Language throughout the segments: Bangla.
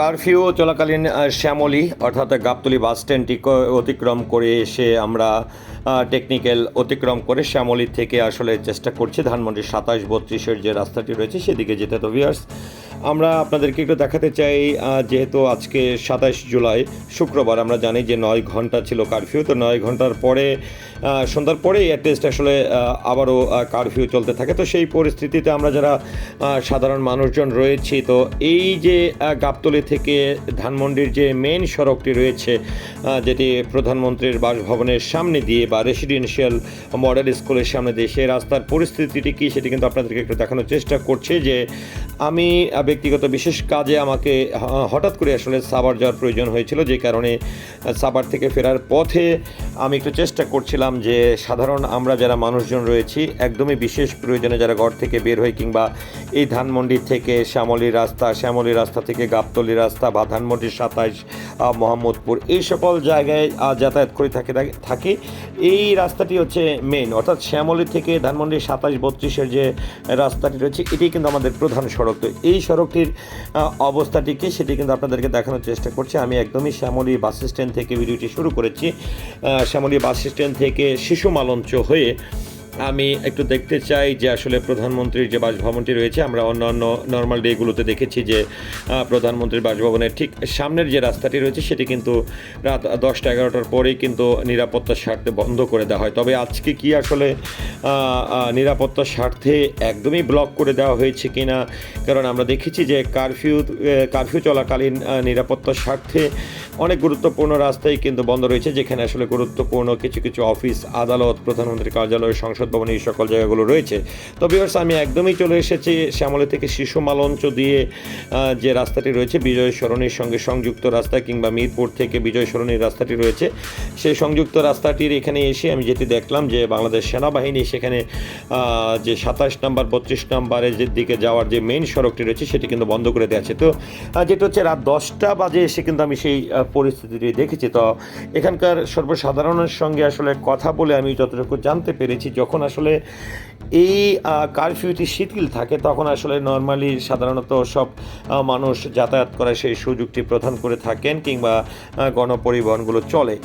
কারফিউ চলাকালীন শ্যামলী, অর্থাৎ গাবতলি বাস স্ট্যান্ডটি অতিক্রম করে এসে আমরা টেকনিক্যাল অতিক্রম করে শ্যামলী থেকে আসলে চেষ্টা করছি। ধানমন্ডির সাতাশ বত্রিশের যে রাস্তাটি রয়েছে, সেদিকে যেতে। তো ভিয়ার্স আমরা আপনাদেরকে একটু দেখাতে চাই যেহেতু আজকে সাতাশ জুলাই, শুক্রবার, আমরা জানি যে নয় ঘণ্টা ছিল কারফিউ তো নয় ঘণ্টার পরে সন্ধ্যার পরেই অ্যাটলিস্ট আসলে আবারও কারফিউ চলতে থাকে। তো সেই পরিস্থিতিতে আমরা যারা সাধারণ মানুষজন রয়েছি, তো এই যে গাবতলি থেকে ধানমন্ডির যে মেন সড়কটি রয়েছে যেটি প্রধানমন্ত্রীর বাসভবনের সামনে দিয়ে বা রেসিডেন্সিয়াল মডেল স্কুলের সামনে দিয়ে, সেই রাস্তার পরিস্থিতিটি কী সেটি কিন্তু আপনাদেরকে একটু দেখানোর চেষ্টা করছে যে, আমি ব্যক্তিগত বিশেষ কাজে আমাকে হঠাৎ করে আসলে সাবার যাওয়ার প্রয়োজন হয়েছিল, যে কারণে সাবার থেকে ফেরার পথে আমি একটু চেষ্টা করছিলাম যে সাধারণ আমরা যারা মানুষজন রয়েছি, একদমই বিশেষ প্রয়োজনে যারা ঘর থেকে বের হই কিংবা এই ধানমন্ডি থেকে শ্যামলী রাস্তা শ্যামলী রাস্তা থেকে গাবতলি রাস্তা বা ধানমন্ডির সাতাইশ মোহাম্মদপুর, এই সকল জায়গায় যাতায়াত করে থাকে, থাকি এই রাস্তাটি হচ্ছে মেন অর্থাৎ শ্যামলী থেকে ধানমন্ডির সাতাশ বত্রিশের যে রাস্তাটি রয়েছে, এটি কিন্তু আমাদের প্রধান সড়ক। তো এই সড়কটির অবস্থাটি কি সেটি কিন্তু আপনাদেরকে দেখানোর চেষ্টা করছি। আমি একদমই শ্যামলী বাস স্ট্যান্ড থেকে ভিডিওটি শুরু করেছি। শ্যামলী বাস স্ট্যান্ড থেকে শিশু মালঞ্চ হয়ে আমি একটু দেখতে চাই যে আসলে প্রধানমন্ত্রীর যে বাসভবনটি রয়েছে, আমরা অন্যান্য নর্মাল ডেগুলোতে দেখেছি যে প্রধানমন্ত্রীর বাসভবনের ঠিক সামনের যে রাস্তাটি রয়েছে, সেটি কিন্তু রাত দশটা এগারোটার পরেই কিন্তু নিরাপত্তার স্বার্থে বন্ধ করে দেওয়া হয়। তবে আজকে কি আসলে নিরাপত্তার স্বার্থে একদমই ব্লক করে দেওয়া হয়েছে কিনা? কারণ আমরা দেখেছি যে কারফিউ কারফিউ চলাকালীন নিরাপত্তার স্বার্থে অনেক গুরুত্বপূর্ণ রাস্তাই কিন্তু বন্ধ রয়েছে, যেখানে আসলে গুরুত্বপূর্ণ কিছু কিছু অফিস আদালত, প্রধানমন্ত্রীর কার্যালয়, সংসদ ভবন এই সকল জায়গাগুলো রয়েছে। তো বিভার্স আমি একদমই চলে এসেছি শ্যামলী থেকে শিশু মালঞ্চ দিয়ে যে রাস্তাটি রয়েছে, বিজয় সরণির সঙ্গে সংযুক্ত রাস্তা কিংবা মিরপুর থেকে বিজয় সরণির রাস্তাটি রয়েছে। সেই সংযুক্ত রাস্তাটির এখানে এসে আমি যেটি দেখলাম যে বাংলাদেশ সেনাবাহিনী সেখানে যে সাতাশ নাম্বার, বত্রিশ নাম্বারের যে দিকে যাওয়ার যে মেইন সড়কটি রয়েছে, সেটি কিন্তু বন্ধ করে দেওয়া আছে। তো যেটা হচ্ছে রাত দশটা বাজে এসে কিন্তু আমি সেই পরিস্থিতিটি দেখেছি। তো, এখানকার সর্বসাধারণের সঙ্গে আসলে কথা বলে আমি যতটুকু জানতে পেরেছি, যখন আসলে এই কারফিউটি শিথিল থাকে, তখন আসলে নর্মালি সাধারণত সব মানুষ যাতায়াত করে সেই সুযোগটি প্রদান করে থাকেন কিংবা গণপরিবহনগুলো চলে।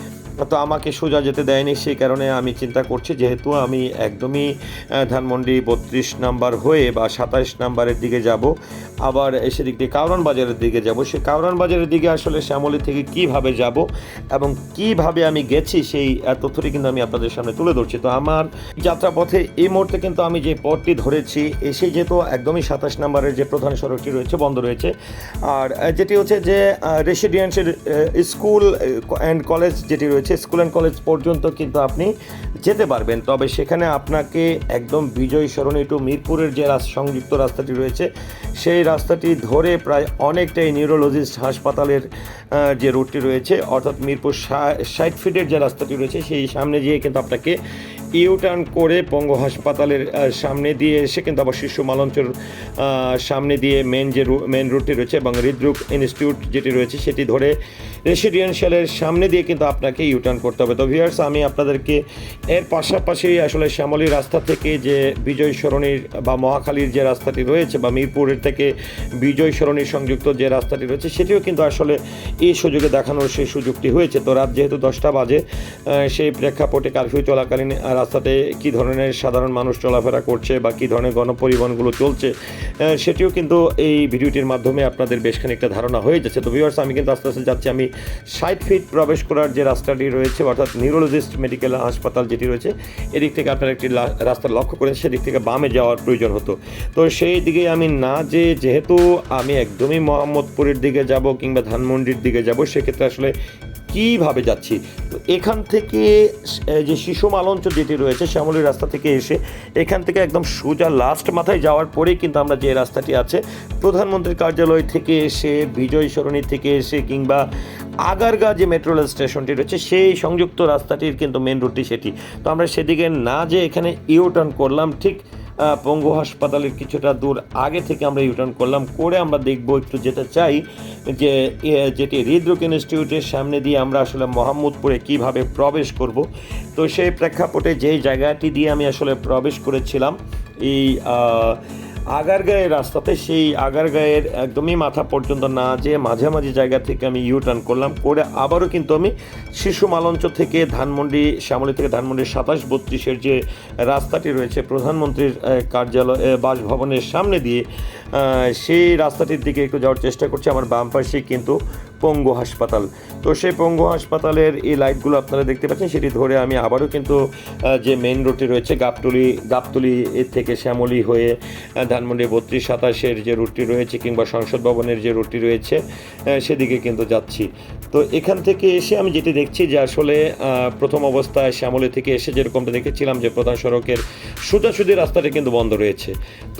তো আমাকে সোজা যেতে দেয়নি, সেই কারণে আমি চিন্তা করছি যেহেতু আমি একদমই ধানমন্ডি বত্রিশ নাম্বার হয়ে বা সাতাইশ নাম্বারের দিকে যাব, আবার সেদিক দিয়ে কাউরান বাজারের দিকে যাব। সেই কাউরান বাজারের দিকে আসলে শ্যামলী থেকে কীভাবে যাব এবং কীভাবে আমি গেছি সেই তথ্যটি কিন্তু আমি আপনাদের সামনে তুলে ধরছি। তো আমার যাত্রাপথে এই মুহূর্তে কিন্তু আমি যে পথটি ধরেছি এসে যেহেতু একদমই সাতাশ নাম্বারের যে প্রধান সড়কটি রয়েছে, বন্ধ রয়েছে। আর যেটি হচ্ছে যে রেসিডেন্সের স্কুল অ্যান্ড কলেজ যেটি রয়েছে স্কুল অ্যান্ড কলেজ পর্যন্ত কিন্তু আপনি যেতে পারবেন। তবে সেখানে আপনাকে একদম বিজয় সরণি টু মিরপুরের যে সংযুক্ত রাস্তাটি রয়েছে, সেই রাস্তাটি ধরে প্রায় অনেকটাই নিউরোলজিস্ট হাসপাতালের যে রুটটি রয়েছে, অর্থাৎ মিরপুর সাইড ফিটের যে রাস্তাটি রয়েছে, সেই সামনে যেয়ে কিন্তু আপনাকে ইউ টার্ন করে পঙ্গু হাসপাতালের সামনে দিয়ে এসে কিন্তু আবার শিশু মালঞ্চর সামনে দিয়ে মেন যে মেন রুটটি রয়েছে এবং হৃদরোগ ইনস্টিটিউট যেটি রয়েছে সেটি ধরে রেসিডেন্সিয়ালের সামনে দিয়ে কিন্তু আপনাকে ইউ টার্ন করতে হবে। তো ভিউয়ার্স আমি আপনাদেরকে এর পাশাপাশি আসলে শ্যামলী রাস্তা থেকে যে বিজয় সরণির বা মহাখালীর যে রাস্তাটি রয়েছে বা মিরপুরের থেকে বিজয় সরণির সংযুক্ত যে রাস্তাটি রয়েছে সেটিও কিন্তু আসলে এই সুযোগে দেখানোর সেই সুযোগটি হয়েছে। তো রাত যেহেতু দশটা বাজে সেই প্রেক্ষাপটে কারফিউ চলাকালীন রাস্তাতে কী ধরনের সাধারণ মানুষ চলাফেরা করছে বা কী ধরনের গণপরিবহনগুলো চলছে সেটিও কিন্তু এই ভিডিওটির মাধ্যমে আপনাদের বেশ খানিকটা ধারণা হয়ে যাচ্ছে। তো ভিউয়ার্স আমি কিন্তু আস্তে আস্তে যাচ্ছি। আমি ষাট ফিট প্রবেশ করার যে রাস্তাটি রয়েছে, অর্থাৎ নিউরোলজিস্ট মেডিকেল হাসপাতাল যেটি রয়েছে, এদিক থেকে আপনার একটি রাস্তা লক্ষ্য করেন সেদিক থেকে বামে যাওয়ার প্রয়োজন হতো। তো সেই দিকে আমি না যে যেহেতু আমি একদমই মোহাম্মদপুরের দিকে যাব কিংবা ধানমন্ডির দিকে যাব, সেক্ষেত্রে আসলে কীভাবে যাচ্ছি? তো এখান থেকে যে শিশু মালঞ্চ যেটি রয়েছে, শ্যামলী রাস্তা থেকে এসে এখান থেকে একদম সোজা লাস্ট মাথায় যাওয়ার পরেই কিন্তু আমরা যে রাস্তাটি আছে, প্রধানমন্ত্রীর কার্যালয় থেকে এসে, বিজয় সরণি থেকে এসে কিংবা আগারগা যে মেট্রো রেল স্টেশনটি রয়েছে, সেই সংযুক্ত রাস্তাটির কিন্তু মেন রুটটি সেটি। তো আমরা সেদিকে না যে এখানে ইউ টার্ন করলাম, ঠিক পঙ্গু হাসপাতালের কিছুটা দূর আগে থেকে আমরা ইউটার্ন করলাম। করে আমরা দেখব একটু যেটা চাই, যে যেটি হৃদরোগ ইনস্টিটিউটের সামনে দিয়ে আমরা আসলে মোহাম্মদপুরে কীভাবে প্রবেশ করব। তো সেই প্রেক্ষাপটে যে জায়গাটি দিয়ে আমি আসলে প্রবেশ করেছিলাম, এই আগারগাঁয়ের রাস্তাতে সেই আগারগাঁয়ের একদমই মাথা পর্যন্ত না যেয়ে মাঝামাঝি জায়গা থেকে আমি ইউ টার্ন করলাম। করে আবারও কিন্তু আমি শিশু মালঞ্চ থেকে ধানমন্ডি, শ্যামলী থেকে ধানমন্ডির সাতাশ বত্রিশের যে রাস্তাটি রয়েছে প্রধানমন্ত্রীর কার্যালয় বাসভবনের সামনে দিয়ে সেই রাস্তাটির দিকে একটু যাওয়ার চেষ্টা করছি। আমার বাম পাশে কিন্তু পঙ্গু হাসপাতাল। তো সেই পঙ্গু হাসপাতালের এই লাইটগুলো আপনারা দেখতে পাচ্ছেন, সেটি ধরে আমি আবারও কিন্তু যে মেইন রোডটি রয়েছে গাবতলি গাবতলি থেকে শ্যামলী হয়ে ধানমন্ডি বত্রিশ সাতাশের যে রুটটি রয়েছে কিংবা সংসদ ভবনের যে রুটটি রয়েছে সেদিকে কিন্তু যাচ্ছি। তো এখান থেকে এসে আমি যেটি দেখছি যে আসলে প্রথম অবস্থায় শ্যামলি থেকে এসে যেরকমটা দেখেছিলাম যে প্রধান সড়কের সোজাসুজি রাস্তাটা কিন্তু বন্ধ রয়েছে।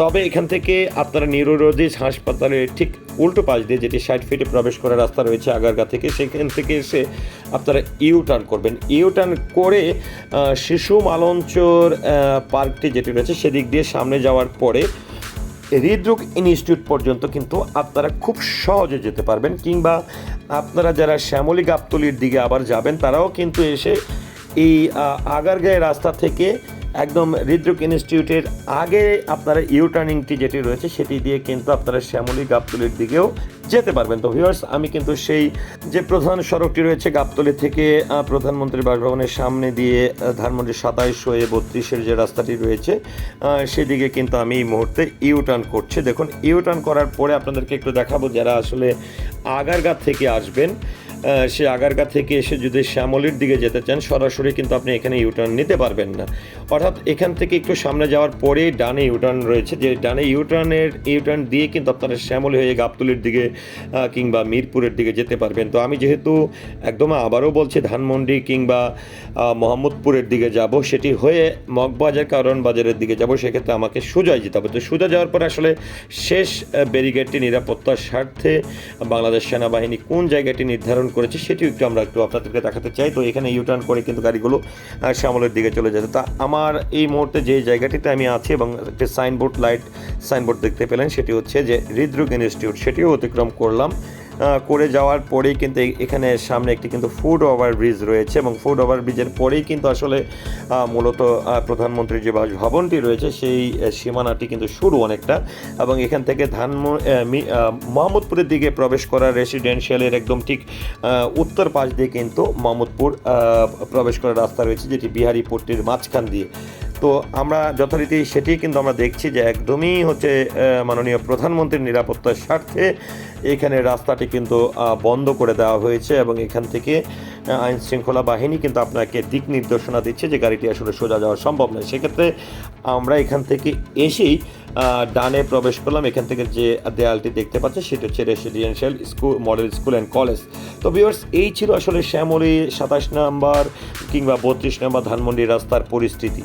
তবে এখান থেকে আপনারা নিউরোলজিস্ট হাসপাতালের ঠিক উল্টো পাশ দিয়ে যেটি ষাট ফিটে প্রবেশ করার রাস্তা রয়েছে আগারগা থেকে সেখান থেকে এসে আপনারা ইউ টার্ন করবেন। ইউ টার্ন করে শিশু মালঞ্চর পার্কটি যেটি রয়েছে সেদিক দিয়ে সামনে যাওয়ার পরে হৃদরোগ ইনস্টিটিউট পর্যন্ত কিন্তু আপনারা খুব সহজে যেতে পারবেন কিংবা আপনারা যারা শ্যামলী গাবতলির দিকে আবার যাবেন তারাও কিন্তু এসে এই আহ, আগারগাঁয়ের রাস্তা থেকে একদম হৃদরোগ ইনস্টিটিউটের আগে আপনারা ইউ টার্নিংটি যেটি রয়েছে সেটি দিয়ে কিন্তু আপনারা শ্যামলী গাবতলির দিকেও যেতে পারবেন। তো ভিউয়ার্স আমি কিন্তু সেই যে প্রধান সড়কটি রয়েছে গাবতলি থেকে আহ, প্রধানমন্ত্রীর বাসভবনের সামনে দিয়ে ধানমন্ডি সাতাইশ হয়ে বত্রিশের যে রাস্তাটি রয়েছে সেদিকে কিন্তু আমি এই মুহূর্তে ইউ টার্ন করছি। দেখুন ইউ টার্ন করার পরে আপনাদেরকে একটু দেখাবো যারা আসলে আগারগা থেকে আসবেন। সে আগারগা থেকে এসে যদি শ্যামলির দিকে যেতে চান সরাসরি কিন্তু আপনি এখানে ইউটার্ন নিতে পারবেন না। অর্থাৎ এখান থেকে একটু সামনে যাওয়ার পরেই ডানে ইউটার্ন রয়েছে যে ডানে ইউটার্নের ইউটার্ন দিয়ে কিন্তু আপনারা শ্যামলি হয়ে গাবতলির দিকে কিংবা মিরপুরের দিকে যেতে পারবেন। তো আমি যেহেতু একদম আবারও বলছি ধানমন্ডি কিংবা মোহাম্মদপুরের দিকে যাব সেটি হয়ে মগবাজার কারণ বাজারের দিকে যাব সেক্ষেত্রে আমাকে সোজাই যেতে হবে। তো সোজা যাওয়ার পরে আসলে শেষ আহ, ব্যারিগেডটি নিরাপত্তার স্বার্থে বাংলাদেশ সেনাবাহিনী কোন জায়গাটি নির্ধারণ করেছে, সেটিও একটু আমরা একটু আপনাদেরকে দেখাতে চাই। তো এখানে ইউটার্ন করে কিন্তু গাড়িগুলো শ্যামলের দিকে চলে যাচ্ছে। তা আমার এই মুহূর্তে যে জায়গাটিতে আমি আছি এবং একটি সাইনবোর্ড, লাইট সাইনবোর্ড দেখতে পেলেন, সেটি হচ্ছে যে হৃদরোগ ইনস্টিটিউট, সেটিও অতিক্রম করলাম। করে যাওয়ার পরেই কিন্তু এখানে সামনে একটি কিন্তু ফুড ওভার ব্রিজ রয়েছে এবং ফুড ওভার ব্রিজের পরেই কিন্তু আসলে মূলত আহ, প্রধানমন্ত্রীর যে বাসভবনটি রয়েছে সেই সীমানাটি কিন্তু শুরু অনেকটা এবং এখান থেকে ধান মোহাম্মদপুরের দিকে প্রবেশ করা রেসিডেন্সিয়ালের একদম ঠিক উত্তর পাশ দিয়ে কিন্তু মোহাম্মদপুর প্রবেশ করার রাস্তা রয়েছে যেটি বিহারি পট্টির মাঝখান দিয়ে। তো আমরা যথারীতি সেটি কিন্তু আমরা দেখছি যে একদমই হচ্ছে মাননীয় প্রধানমন্ত্রীর নিরাপত্তার স্বার্থে এখানে রাস্তাটি কিন্তু বন্ধ করে দেওয়া হয়েছে এবং এখান থেকে আইন শৃঙ্খলা বাহিনী কিন্তু আপনাকে দিক নির্দেশনা দিচ্ছে যে গাড়িটি আসলে সোজা যাওয়া সম্ভব নয়। সেক্ষেত্রে আমরা এখান থেকে এসেই ডানে প্রবেশ করলাম। এখান থেকে যে দেয়ালটি দেখতে পাচ্ছি সেটা হচ্ছে residential school model school and college তো ভিউয়ার্স এই ছিল আসলে শ্যামলী সাতাশ নাম্বার কিংবা বত্রিশ নাম্বার ধানমন্ডি রাস্তার পরিস্থিতি।